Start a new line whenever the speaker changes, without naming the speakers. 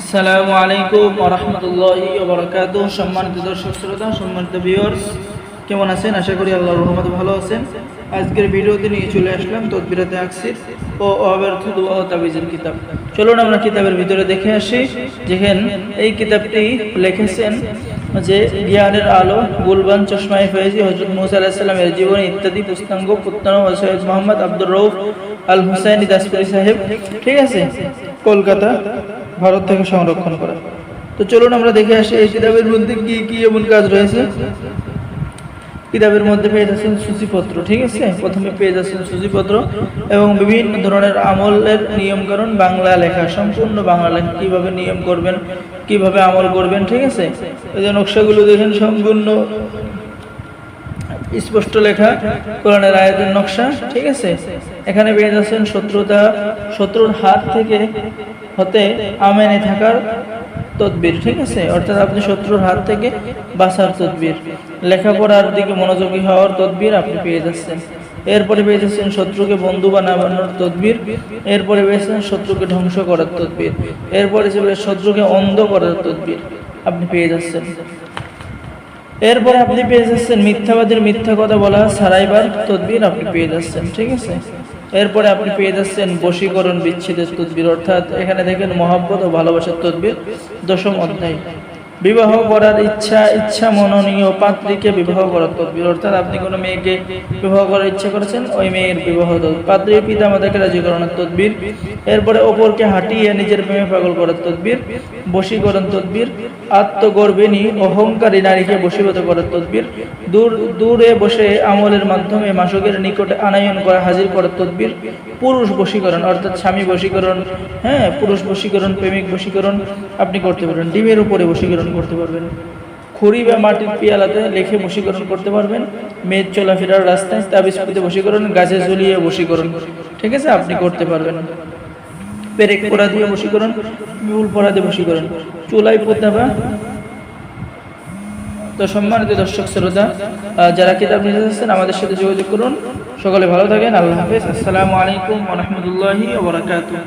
আসসালামু আলাইকুম রহমতুল্লাহি ওবরাকাত সম্মানিত দর্শক, শ্রোতা, সম্মানিত ভিউয়ার্স কেমন আছেন? আশা করি আল্লাহর রহমত ভালো আছেন। আজকের ভিডিওতে নিয়ে চলে আসলাম তদবিরাতে আকসির ও অব্যর্থ তাবিজের কিতাব। চলুন আমরা কিতাবের ভিতরে দেখে আসি, যেখানে এই কিতাবটি লিখেছেন যে জ্ঞানের আলো, গুলবান চশমাই ফয়েজি হজরত মুসা জীবনী ইত্যাদি পুস্তাঙ্গ পুত্তান সৈয়দ মোহাম্মদ আব্দুর রৌফ আল হুসাইনি দাসপুরি সাহেব। ঠিক আছে? কলকাতা ভারত থেকে সংরক্ষণ করা। তো চলুন আমরা দেখে আসি এই কিতাবের মধ্যে কি কি এমন কাজ রয়েছে। কিতাবের মধ্যে পেয়ে যাচ্ছেন সূচিপত্র, ঠিক আছে? প্রথমে পেয়ে যাচ্ছেন সূচিপত্র এবং বিভিন্ন ধরনের আমলের নিয়মকরণ বাংলা লেখা, সম্পূর্ণ বাংলা লেখা, কীভাবে নিয়ম করবেন, কীভাবে আমল করবেন, ঠিক আছে? এই যে নকশাগুলো দেখেন, সম্পূর্ণ স্পষ্ট লেখা, কোরআনের আয়াতের নকশা, ঠিক আছে? এখানে পেয়ে যাচ্ছেন শত্রুতা, শত্রুর হাত থেকে হতে আমেনে থাকার তদবির, ঠিক আছে? অর্থাৎ আপনি শত্রুর হাত থেকে বাঁচার তদবির। লেখাপড়ার দিকে মনোযোগী হওয়ার তদবির আপনি পেয়ে যাচ্ছেন। এরপরে পেয়ে যাচ্ছেন শত্রুকে বন্ধু বা বানানোর তদবির। এরপরে পেয়েছেন শত্রুকে ধ্বংস করার তদবির। এরপরে শত্রুকে অন্ধ করার তদবির। আপনি পেয়ে যাচ্ছেন। এরপরে আপনি পেয়ে যাচ্ছেন মিথ্যাবাদীর মিথ্যা কথা বলা সারাইবার তদবির আপনি পেয়ে যাচ্ছেন, ঠিক আছে? এরপরে আপনি পেয়ে যাচ্ছেন বশীকরণ বিচ্ছেদের তদবির, অর্থাৎ এখানে দেখেন মহাব্বত ও ভালোবাসার তদবির, দশম অধ্যায়। বিবাহ করার ইচ্ছা ইচ্ছা মনোনীয় পাত্রীকে বিবাহ করার তদবির, অর্থাৎ আপনি কোনো মেয়েকে বিবাহ করার ইচ্ছা করেছেন, ওই মেয়ের বিবাহ পাত্রীর পিতা, মাতাকে রাজি করানোর তদবির, এরপরে অপরকে হাঁটিয়ে নিজের প্রেমে পাগল করার তদবির, বশীকরণ তদবির আত্মগর্বিনী অহংকারী নারীকে বশীভূত করার তদবির, দূর, দূরে বসে আমলের মাধ্যমে মাসকের নিকটে আনায়ন করা, হাজির করার তদবির, পুরুষ বশীকরণ, অর্থাৎ স্বামী বশীকরণ হ্যাঁ পুরুষ বশীকরণ, প্রেমিক বশীকরণ আপনি করতে পারেন, ডিমের উপরে বশীকরণ করতে পারবেন। খড়ি বা মাটির পিয়ালাতে লেখে বশীকরণ করতে পারবেন। মেয়ের চলাফেরার রাস্তায় তাবিজ পুঁতে বশীকরণ, গাছে ঝুলিয়ে বশীকরণ। ঠিক আছে? আপনি করতে পারবেন। পেরেক পোড়া দিয়ে বশীকরণ, মূল পোড়া দিয়ে বশীকরণ। চুলাই পোতা বা তো সম্মানিত দর্শক, শ্রোতা যারা কিতাব নিতে চাচ্ছেন আমাদের সাথে যোগাযোগ করুন। সকলে ভালো থাকেন। আল্লাহ হাফেজ। আসসালামু আলাইকুম রহমতুল্লাহি ওবরাকাতুহ